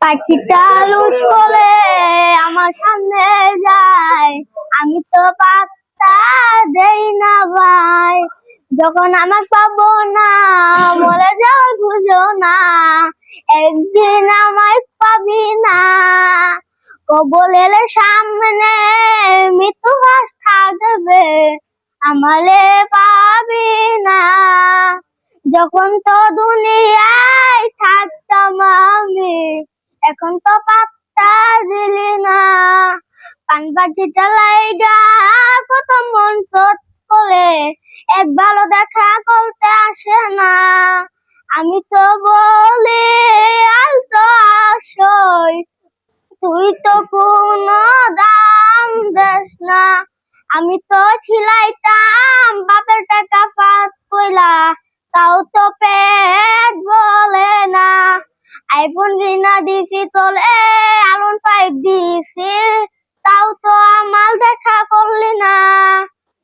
পাখিটা লুচ করে আমার সামনে যায়। আমি তো পাত্তা দেই না ভাই। যখন আমার পাবো না, মরে যাওয়ার বুঝো না। একদিন আমায় পাবি না। কবল এলে সামনে মৃত্যু থাকবে। না যখন তো দুনিয়ায় থাকতাম আমি, এখন তো পাত্তা দিলি না। পান পাখিটা লাইগা কত মন চট করে এক ভালো দেখা করতে আসে না। আমি তো বলি আলতো আসই, তুই তো কোনো দাম দেস না। আমি তো খিলাইতাম বাপের আইফোন কিনা দিছি তোলে আলন ফাইভ দিছি। তাও তো আমার দেখা করলি না।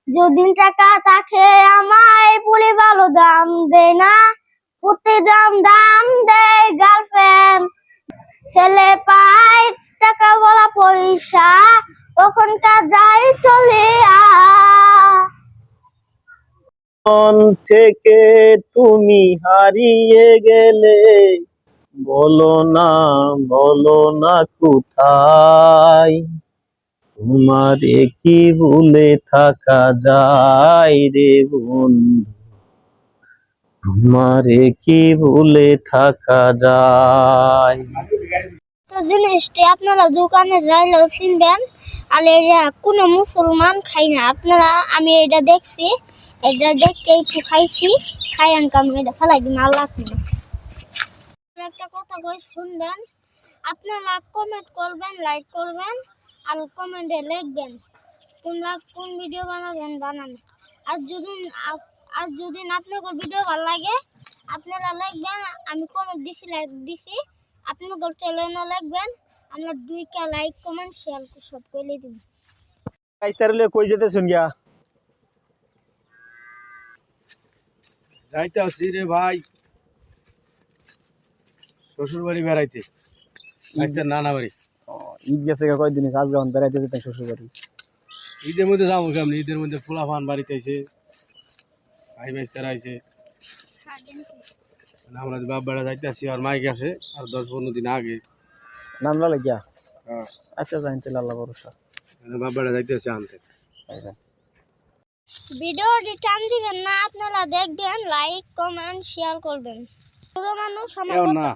যদি টাকা থাকে আমায় পুলি ভালো দাম দে না। প্রতি দাম দাম দেয় গার্লফ্রেন্ড ছেলে পায় টাকা বলা পয়সা তখনকার যাই চলে থেকে তুমি হারিয়ে গেলে বলো না বলো না কোথায়? তোমারে কি ভুলে থাকা যায় রে বন্ধু। তোমারে কি ভুলে থাকা যায়। তো জিনিসটি আপনারা দোকানে যাইলেও চিনবেন, আর এটা কোনো মুসলমান খাই না। আপনারা, আমি এটা দেখছি এটা একটু খাইছি খাই আনকাম এটা ফেলাই দিন, আল্লাহ একটা কথা কই শুনবেন? আপনারা কমেন্ট করবেন লাইক করবেন আর কমেন্টে লিখবেন তোমরা কোন ভিডিও বানাবেন বানান। আর যদি আর যদি আপনাদের ভিডিও ভালো লাগে আপনারা লিখবেন আমি কমেন্ট দিছি লাইক দিছি আপনাদের চ্যানেলও লিখবেন আমরা দুইটা লাইক কমেন্ট শেয়ার সব করে দিব। তাহলে কই যেতে শুন গিয়া? যাইতে আসছি রে ভাই। শ্বশুর বাড়ি বেড়াইতে আজকে নানা বাড়ি। ঈদ গেছে কয়দিন? আজ যখন বেড়াইতে যেতাম শ্বশুর বাড়ি ঈদের মধ্যে যাব কেমন? ঈদের মধ্যে ফুলা ফান বাড়িতে আইছে ভাই বাইস্তারা আইছে। আমরা বাপ বেড়া যাইতে আসছি আর মাইক আছে আর দশ পনেরো দিন আগে। নাম লালে গিয়া? হ্যাঁ, আচ্ছা জানতে আল্লাহ ভরসা। বাপ বেড়া যাইতে আসছি আনতে। ভিডিওটি টান দিবেন না আপনারা দেখবেন লাইক কমেন্ট শেয়ার করবেন। পুরো মানুষ আমার না।